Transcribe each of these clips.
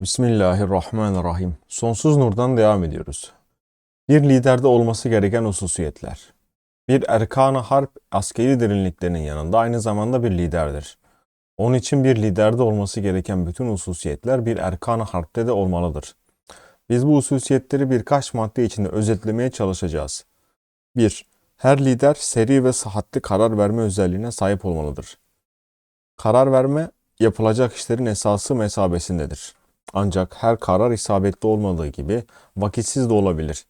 Bismillahirrahmanirrahim. Sonsuz nurdan devam ediyoruz. Bir liderde olması gereken hususiyetler. Bir erkan-ı harp askeri derinliklerinin yanında aynı zamanda bir liderdir. Onun için bir liderde olması gereken bütün hususiyetler bir erkan-ı harpte de olmalıdır. Biz bu hususiyetleri birkaç madde içinde özetlemeye çalışacağız. 1. Her lider seri ve sıhhatli karar verme özelliğine sahip olmalıdır. Karar verme yapılacak işlerin esası mesabesindedir. Ancak her karar isabetli olmadığı gibi vakitsiz de olabilir.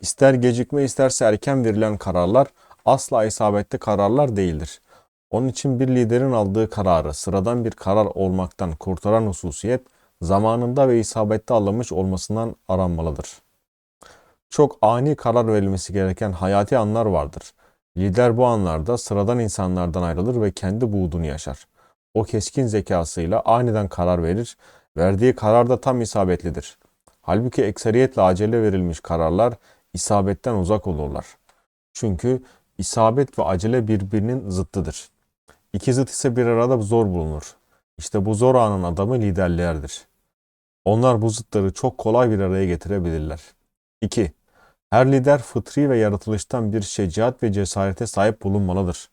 İster gecikme isterse erken verilen kararlar asla isabetli kararlar değildir. Onun için bir liderin aldığı kararı sıradan bir karar olmaktan kurtaran hususiyet zamanında ve isabetli alınmış olmasından aranmalıdır. Çok ani karar verilmesi gereken hayati anlar vardır. Lider bu anlarda sıradan insanlardan ayrılır ve kendi buğdunu yaşar. O keskin zekasıyla aniden karar verir Verdiği karar da tam isabetlidir. Halbuki ekseriyetle acele verilmiş kararlar isabetten uzak olurlar. Çünkü isabet ve acele birbirinin zıttıdır. İki zıt ise bir arada zor bulunur. İşte bu zor anın adamı liderlerdir. Onlar bu zıtları çok kolay bir araya getirebilirler. 2. Her lider fıtri ve yaratılıştan bir şecaat ve cesarete sahip bulunmalıdır.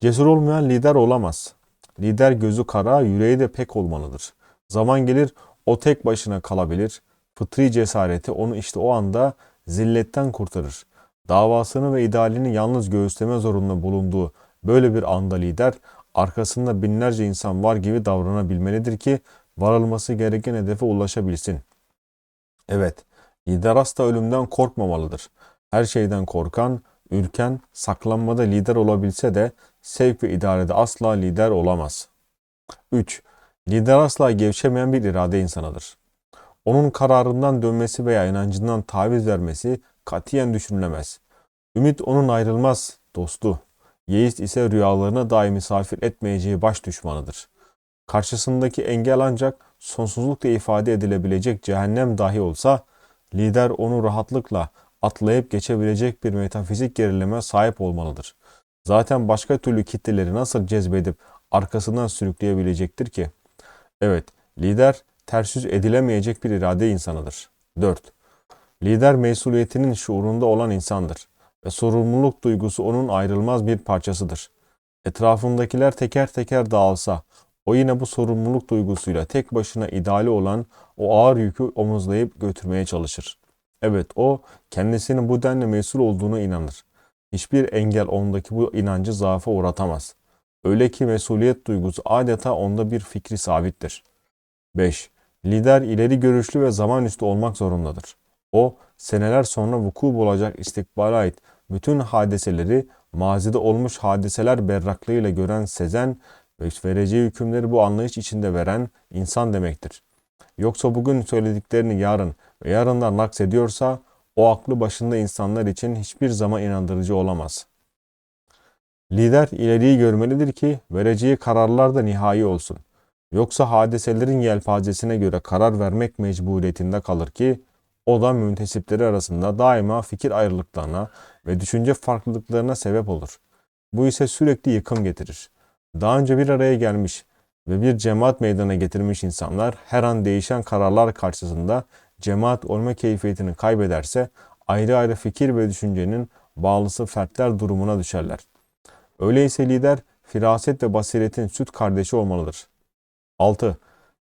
Cesur olmayan lider olamaz. Lider gözü kara, yüreği de pek olmalıdır. Zaman gelir o tek başına kalabilir. Fıtri cesareti onu işte o anda zilletten kurtarır. Davasını ve idealini yalnız göğüsleme zorunda bulunduğu böyle bir anda lider arkasında binlerce insan var gibi davranabilmelidir ki varılması gereken hedefe ulaşabilsin. Evet, lider asla ölümden korkmamalıdır. Her şeyden korkan, ürken, saklanmada lider olabilse de sevk ve idarede asla lider olamaz. 3. Lider asla gevşemeyen bir irade insanıdır. Onun kararından dönmesi veya inancından taviz vermesi katiyen düşünülemez. Ümit onun ayrılmaz dostu. Yeist ise rüyalarına dahi misafir etmeyeceği baş düşmanıdır. Karşısındaki engel ancak sonsuzlukla ifade edilebilecek cehennem dahi olsa, lider onu rahatlıkla atlayıp geçebilecek bir metafizik gerileme sahip olmalıdır. Zaten başka türlü kitleleri nasıl cezbedip arkasından sürükleyebilecektir ki? Evet, lider ters yüz edilemeyecek bir irade insanıdır. 4. Lider mesuliyetinin şuurunda olan insandır ve sorumluluk duygusu onun ayrılmaz bir parçasıdır. Etrafındakiler teker teker dağılsa, o yine bu sorumluluk duygusuyla tek başına ideali olan o ağır yükü omuzlayıp götürmeye çalışır. Evet o kendisinin bu denli mesul olduğunu inanır. Hiçbir engel ondaki bu inancı zaafa uğratamaz. Öyle ki mesuliyet duygusu adeta onda bir fikri sabittir. 5. Lider ileri görüşlü ve zaman üstü olmak zorundadır. O, seneler sonra vuku bulacak istikbale ait bütün hadiseleri mazide olmuş hadiseler berraklığıyla gören, sezen ve vereceği hükümleri bu anlayış içinde veren insan demektir. Yoksa bugün söylediklerini yarın ve yarından naksediyorsa o aklı başında insanlar için hiçbir zaman inandırıcı olamaz.'' Lider ileriyi görmelidir ki vereceği kararlar da nihai olsun. Yoksa hadiselerin yelpazesine göre karar vermek mecburiyetinde kalır ki o da müntesipleri arasında daima fikir ayrılıklarına ve düşünce farklılıklarına sebep olur. Bu ise sürekli yıkım getirir. Daha önce bir araya gelmiş ve bir cemaat meydana getirmiş insanlar her an değişen kararlar karşısında cemaat olma keyfiyetini kaybederse ayrı ayrı fikir ve düşüncenin bağlısı fertler durumuna düşerler. Öyleyse lider firaset ve basiretin süt kardeşi olmalıdır. 6.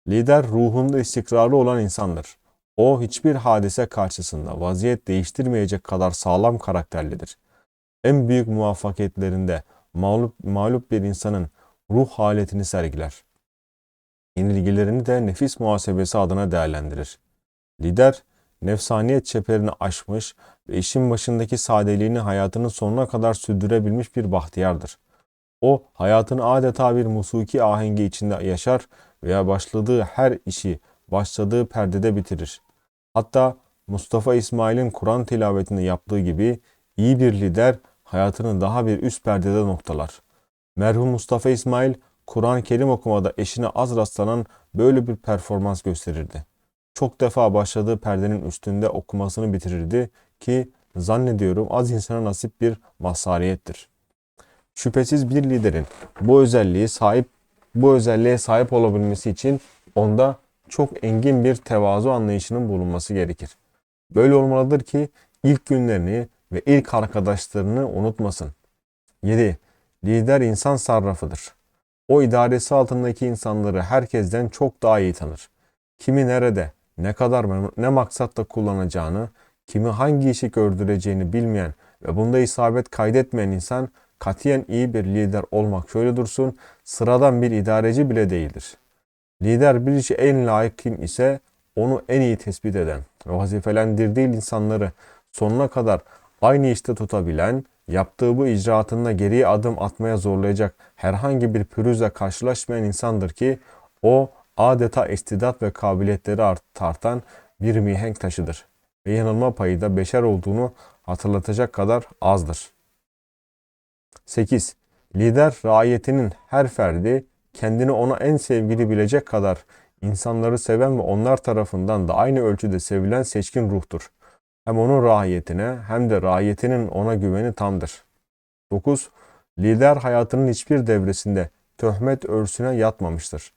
Lider ruhunda istikrarlı olan insandır. O hiçbir hadise karşısında vaziyet değiştirmeyecek kadar sağlam karakterlidir. En büyük muvaffakiyetlerinde mağlup, mağlup bir insanın ruh haletini sergiler. Yenilgilerini de nefis muhasebesi adına değerlendirir. Lider, nefsaniyet çeperini aşmış ve işin başındaki sadeliğini hayatının sonuna kadar sürdürebilmiş bir bahtiyardır. O hayatını adeta bir musuki ahengi içinde yaşar veya başladığı her işi başladığı perdede bitirir. Hatta Mustafa İsmail'in Kur'an tilavetinde yaptığı gibi iyi bir lider hayatını daha bir üst perdede noktalar. Merhum Mustafa İsmail Kur'an-ı Kerim okumada eşine az rastlanan böyle bir performans gösterirdi çok defa başladığı perdenin üstünde okumasını bitirirdi ki zannediyorum az insana nasip bir mazhariyettir. Şüphesiz bir liderin bu özelliği sahip bu özelliğe sahip olabilmesi için onda çok engin bir tevazu anlayışının bulunması gerekir. Böyle olmalıdır ki ilk günlerini ve ilk arkadaşlarını unutmasın. 7. Lider insan sarrafıdır. O idaresi altındaki insanları herkesten çok daha iyi tanır. Kimi nerede, ne kadar ne maksatla kullanacağını, kimi hangi işi gördüreceğini bilmeyen ve bunda isabet kaydetmeyen insan katiyen iyi bir lider olmak şöyle dursun, sıradan bir idareci bile değildir. Lider bir işi en layık kim ise onu en iyi tespit eden ve vazifelendirdiği insanları sonuna kadar aynı işte tutabilen, yaptığı bu icraatında geriye adım atmaya zorlayacak herhangi bir pürüzle karşılaşmayan insandır ki o adeta istidat ve kabiliyetleri tartan bir mihenk taşıdır ve yanılma payı da beşer olduğunu hatırlatacak kadar azdır. 8. Lider raiyetinin her ferdi kendini ona en sevgili bilecek kadar insanları seven ve onlar tarafından da aynı ölçüde sevilen seçkin ruhtur. Hem onun rahiyetine hem de rahiyetinin ona güveni tamdır. 9. Lider hayatının hiçbir devresinde töhmet örsüne yatmamıştır.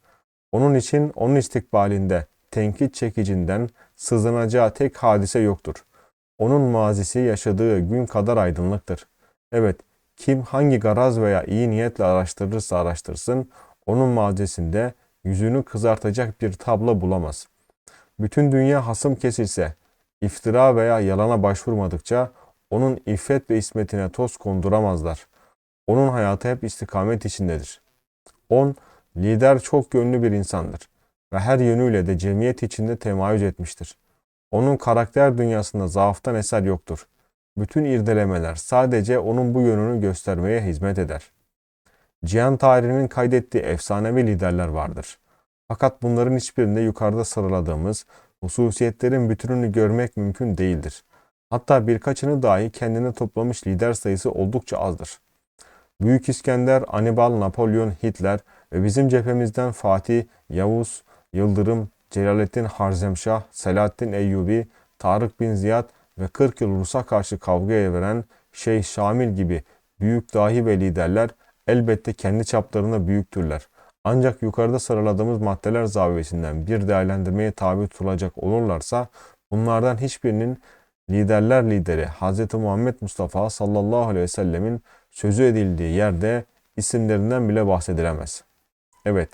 Onun için onun istikbalinde tenkit çekicinden sızınacağı tek hadise yoktur. Onun mazisi yaşadığı gün kadar aydınlıktır. Evet, kim hangi garaz veya iyi niyetle araştırırsa araştırsın, onun mazisinde yüzünü kızartacak bir tablo bulamaz. Bütün dünya hasım kesilse, iftira veya yalana başvurmadıkça onun iffet ve ismetine toz konduramazlar. Onun hayatı hep istikamet içindedir. 10. Lider çok yönlü bir insandır ve her yönüyle de cemiyet içinde temayüz etmiştir. Onun karakter dünyasında zaaftan eser yoktur. Bütün irdelemeler sadece onun bu yönünü göstermeye hizmet eder. Cihan tarihinin kaydettiği efsanevi liderler vardır. Fakat bunların hiçbirinde yukarıda sıraladığımız hususiyetlerin bütününü görmek mümkün değildir. Hatta birkaçını dahi kendine toplamış lider sayısı oldukça azdır. Büyük İskender, Anibal, Napolyon, Hitler ve bizim cephemizden Fatih, Yavuz, Yıldırım, Celalettin Harzemşah, Selahattin Eyyubi, Tarık bin Ziyad ve 40 yıl Rus'a karşı kavgaya veren Şeyh Şamil gibi büyük dahi ve liderler elbette kendi çaplarında büyüktürler. Ancak yukarıda sıraladığımız maddeler zaviyesinden bir değerlendirmeye tabi tutulacak olurlarsa bunlardan hiçbirinin liderler lideri Hz. Muhammed Mustafa sallallahu aleyhi ve sellemin sözü edildiği yerde isimlerinden bile bahsedilemez. Evet,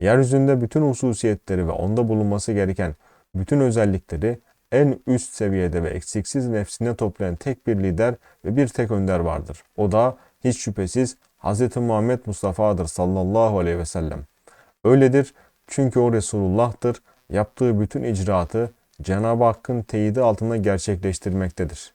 yeryüzünde bütün hususiyetleri ve onda bulunması gereken bütün özellikleri en üst seviyede ve eksiksiz nefsine toplayan tek bir lider ve bir tek önder vardır. O da hiç şüphesiz Hz. Muhammed Mustafa'dır sallallahu aleyhi ve sellem. Öyledir çünkü o Resulullah'tır. Yaptığı bütün icraatı Cenab-ı Hakk'ın teyidi altında gerçekleştirmektedir.